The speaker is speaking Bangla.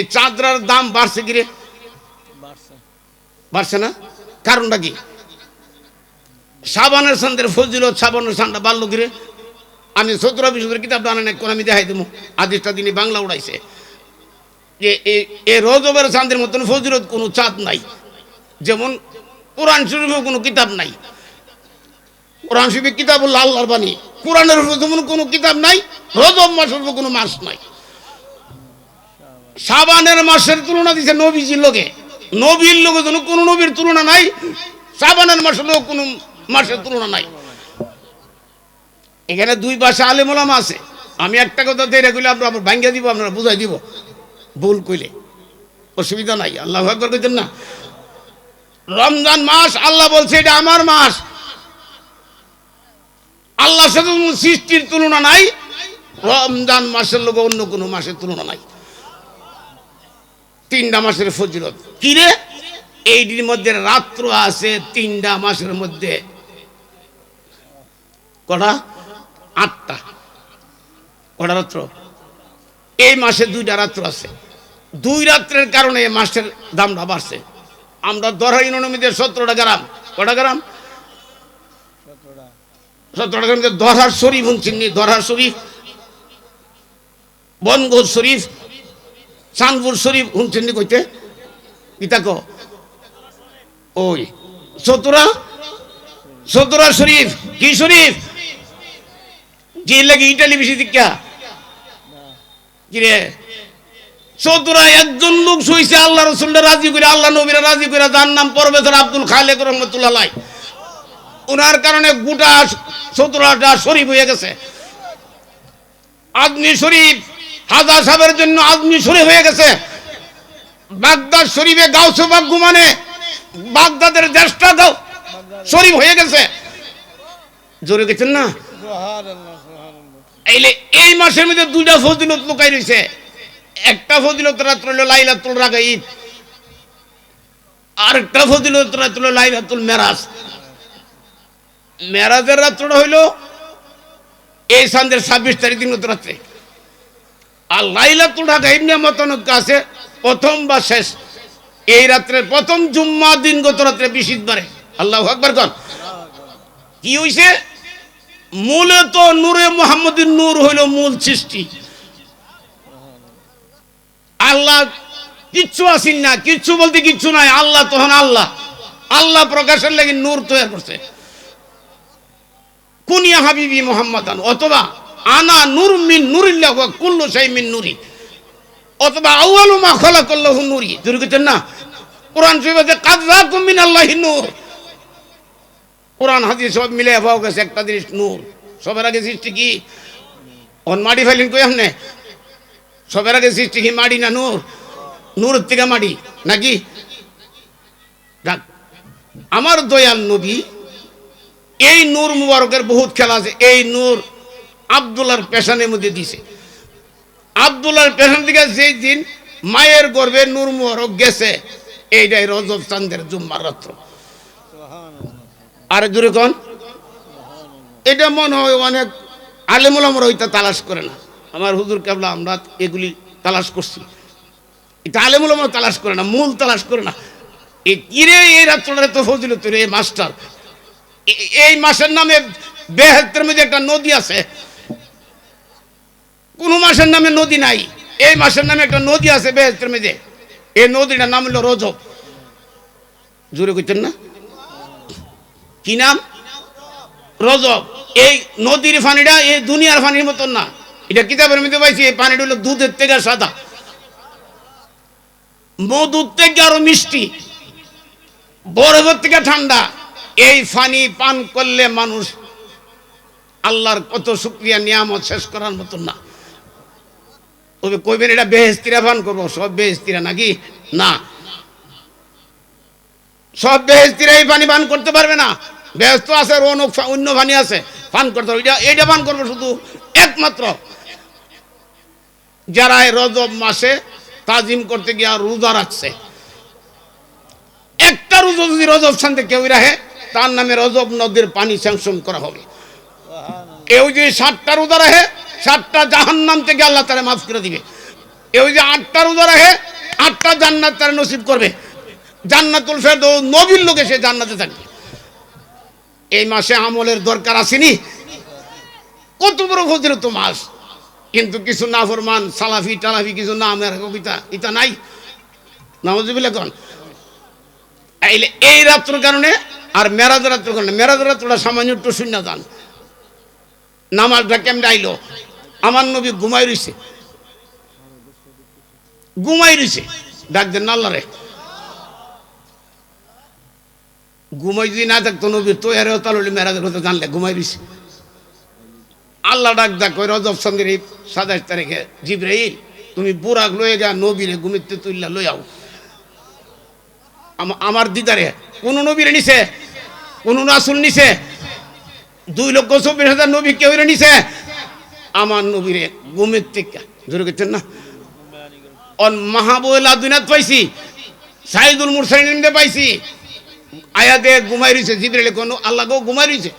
এই চাঁদরার দাম বাড়ছে কিরে বাড়ছে। না? কারণটা কি? সাবানের সান্দের ফজিলত সাবানের সানটা বাড়লো কিরে আমি সতেরো বিশ কিতাব আনে না কোন আমি দেখাই দেবো আদিসটা দিনই বাংলা উড়াইছে। যে এ- রজবের চাঁদের মতন ফজিলত কোনো চাঁদ নাই। যেমন কোরআন শরীফেও কোনো কিতাব নাই। কোরআন শরীফের কিতাব হলো আল্লাহর বাণী। কোরআনের উপর যেমন কোনো কিতাব নাই রজব মাসের কোনো মাস নাই। সাবানের মাসের তুলনা দিছে নবীজির লোকে। নবীর লোকে যেন কোনো নবীর তুলনা নাই, সাবানের মাসের লোক কোনো মাসের তুলনা নাই। এখানে দুই পাশে আলেমোলামা আছে। আমি একটা কথা দিয়ে কইলে আমরা আবার ভাঙ্গা দিব, আপনারা বুঝাই দিব। ভুল কইলে। অসুবিধা নাই, আল্লাহ একবার কইতেন না। রমজান মাস, আল্লাহ বলছে এটা আমার মাস। আল্লাহর সাথে সৃষ্টির তুলনা নাই, রমজান মাসের লোক অন্য কোনো মাসের তুলনা নাই। তিনটা মাসের ফজিলত। কিরে এইটির মধ্যে রাত্র আছে তিনটা মাসের মধ্যে। কটা? আটটা। কটা রাত্র? এই মাসে দুইটা রাত্র আছে। দুই রাত্রের কারণে এই মাসের দামটা বাড়ছে। আমরা দরহা ইউনিয়নের সতেরোটা গ্রাম। কটা গ্রাম? সতেরোটা গ্রাম দরহার শরীফ শুনছেন নি দরহার শরীফ বনগোজ শরীফ চানপুর শরীফ শুনছেন নি কইতে? ইতাক ওই, সতুরা? সতুরা শরীফ, কি শরীফ? কি লাগে ইটালি বেশি দীক্ষা কিরে একজন লোক শুইছে আল্লাহ রসুল্লা রাজি করে আল্লাহ নবীরা রাজি করে যার নাম প্রফেসর আব্দুল খালেক রহমতুল্লাহ। ওনার কারণে গোটা চতুরাটা শরীফ হয়ে গেছে। আদমি শরীফ হাজার সাহেবের জন্য আদমি শরীফ হয়ে গেছে। বাগদাদ শরীফে গাউসবাগ গুমানে বাগদাদের দেশটা গাও শরীফ হয়ে গেছে। জোরে গেছেন না? এইলে এই মাসের মধ্যে দুইটা ফজিলত লুকাই রয়েছে একটা ফজিলত রাত্র হলো লাইলাতুল রাগাইব আর একটা ফজিলত রাত্র হলো লাইলাতুল মেরাজ। মেরাজের রাত্রটা হইল এই সন্ধ্যের ছাব্বিশ তারিখ দিন রাত্রে। আর লাইলাতুল রাগাইব নিয়ে মতানৈক্য আছে, প্রথম বা শেষ। এই রাত্রের প্রথম জুম্মা দিন গত রাত্রে বিশিদবারে আল্লাহ আকবর কন। কি হইছে? মূলত নূরে মোহাম্মদের নূর হইল মূল সৃষ্টি। আল্লাহ কিচ্ছু আসিন না, কিচ্ছু বলতে কিচ্ছু নাই, আল্লাহ তখন আল্লাহ। আল্লাহ প্রকাশের লাগি নূর তৈরি করছে। কুনিয়া হাবিবি মোহাম্মদ অথবা আনা নূর মিন নুরিল্লাহ কুল্লু শাই মিন নুরি। অথবা আউয়ালু মা খালাকাল্লাহু নুরি। দুর্গতেন না? শরীফে মিন আল্লাহি নূর। হাদিস সব মিলে পাও গেছে, একটা জিনিস নূর। সবার আগে সৃষ্টি কি? অন মাটি ফেলিন কই আপনি? আগে সৃষ্টি কি না নূর? নূর থেকে নাকি? আমার দয়াল নবী, এই নূর মুবারকের বহুত খেলা আছে, এই নূর আবদুল্লার পেশানের মধ্যে দিছে। আবদুল্লার পেশান থেকে যেই দিন মায়ের গর্ভে নূর গেছে, এইটাই রজব চান্দের জুম্মার রাত্র। আর জোরে কন। এটা মনে হয় অনেক আলেমুলামরা ওইটা তালাশ করে না। আমার হুজুর কেবলা, আমরা এগুলি তালাশ করছি। এটা আলেমুলামরা তালাশ করে না, মূল তালাশ করে না। এই কিরে এই রাত্রটা তো ফজিল তোর এই মাস্টার? এই মাসের নামে বেহেত্রের মধ্যে একটা নদী আছে কোন মাসের নামে নদী নাই। এই মাসের নামে একটা নদী আছে বেহেত্রের মধ্যে এই নদীটার নাম হলো রজব। জোরে কইতেন না? কি নাম? রজব। এই নদীর পানিটা এই দুনিয়ার পানির মতন না। এটা কিতাবের মধ্যে পাইছি, এই পানিটা হলো দুধের থেকে সাদা। মধুর থেকে আরও মিষ্টি। বরফের থেকে ঠান্ডা। এই পানি পান করলে মানুষ আল্লাহর কত শুক্রিয়া নিয়ামত শেষ করার মতন না। তবে কইবেন এটা বেহেস্তিরা পান করব সব বেহেস্তিরা নাকি? না। সব বেহেস্তিরা এই পানি পান করতে পারবে না। ব্যস্ত আছে আর অন্য পানি আছে পান করতে হবে এটা পান করব শুধু একমাত্র। যারা এই রজব মাসে তাজিম করতে গিয়ে রোজা রাখছে। একটা রোজা যদি রজব শান্তি কেউ রাখে তার নামে রজব নদীর পানি স্যাংশন করা হবে। কেউ যদি সাতটা রোজা রাখে ষাটটা জাহান নাম থেকে আল্লাহ তারা মাফ করে দিবে। এই যে আটটা রোজা রাখে, আটটা জান্নাত তার নসিব করবে। জান্নাতুল ফেরদৌস, নবীর লোকে সে জান্নাতে থাকবে এই মাসে আমলের দরকার আসেনি। কত বড় ফজিলত মাস। কিন্তু কিছু না ফরমান সালাফি, টালাফি, কিছু না আমার কবিতা, ইতা নাই। নামজিবিল্লা কন? এইলে এই রাত্র কারণে আর মেরাজ রাত্র কারণে। মেরাজ রাত্রটা সামান্য একটু শূন্য দান। নামাজটা কেমন আইলো? আমার নবী ঘুমাই রইছে। ঘুমাই রইছে। ডাক দেন আল্লাহ ঘুমাই যদি না থাকতো নবীর তো এর তাললি মেরাজের কথা জানলে ঘুমাই রইছে। আল্লাহ ডাক ডাক কই রজব সন্ধ্যের এই সাতাশ তারিখে জিব্রাইল, তুমি বুরাক লয়ে যা, নবীরে ঘুমিতে তুললা লই আও। আম- আমার দিদারে, কোন নবীরে নিছে? কোন রাসুল নিছে? দুই লক্ষ চব্বিশ হাজার নবী কেউ নিছে? আমার নবীরে গুমের টিকা ধরে গেছেন না? অন মাহাবুল দুনিয়াত পাইছি, সাইদুল মুরসাইন পাইছি। আয়াতে ঘুমাই রয়েছে জিবরাইলে কোন আল্লাহকেও ঘুমাই রইছে।